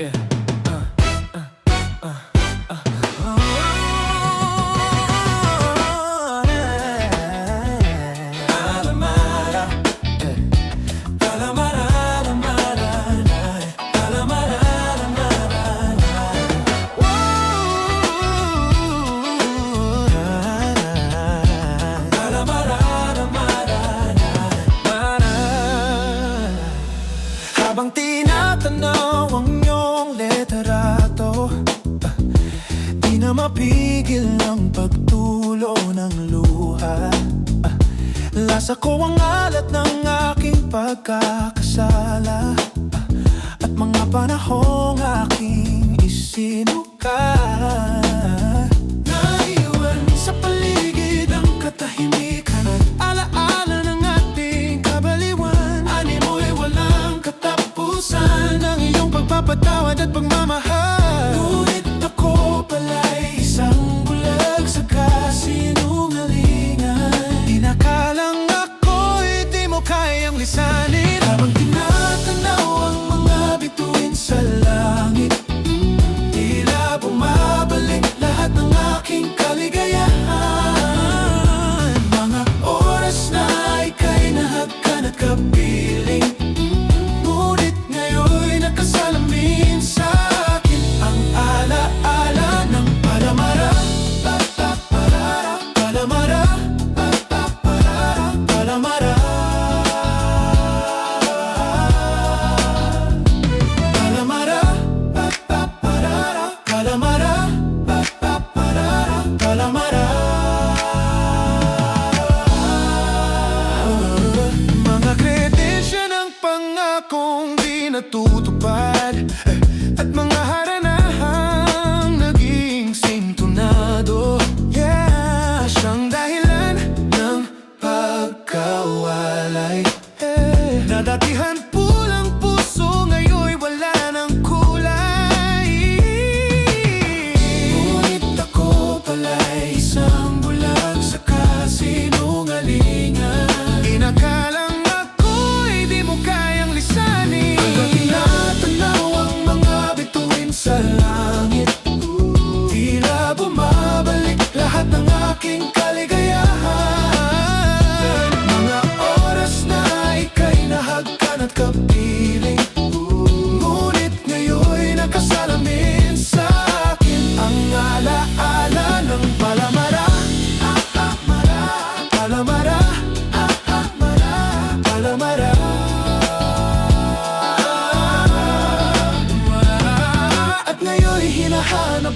Yeah. Tinatanaw ang iyong literato Di na mapigil ang pagtulo ng luha. Lasa ko ang alat ng aking pagkakasala. At mga panahong aking isinuka. Patawad at pag akong di natutupad eh.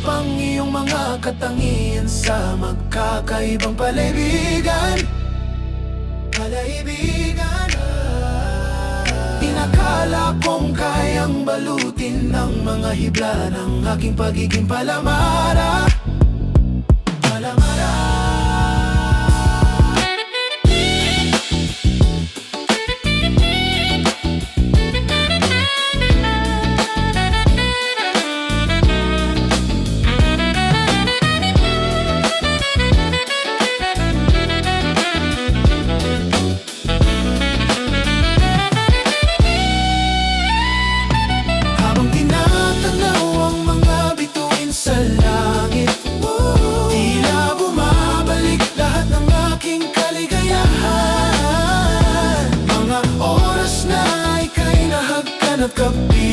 pang iyong mga katangian sa magkakaibang palaibigan Palaibigan ah. Inakala kong kayang balutin ng mga hibla ng aking pagiging palamara up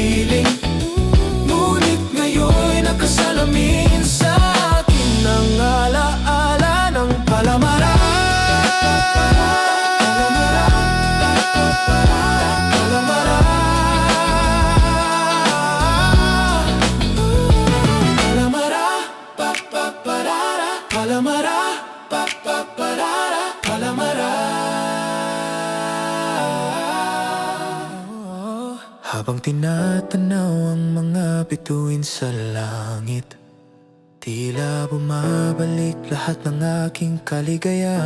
Habang tinatanaw ang mga bituin sa langit Tila bumabalik lahat ng aking kaligayahan.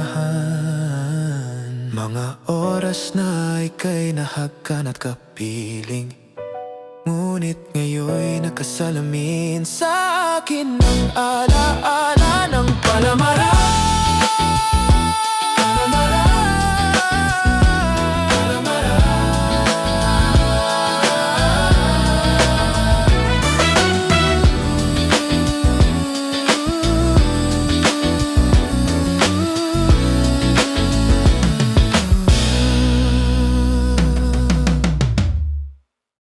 Mga oras na ika'y nahagkan at kapiling Ngunit ngayon nakasalamin sa akin Ang alaala ng palamaran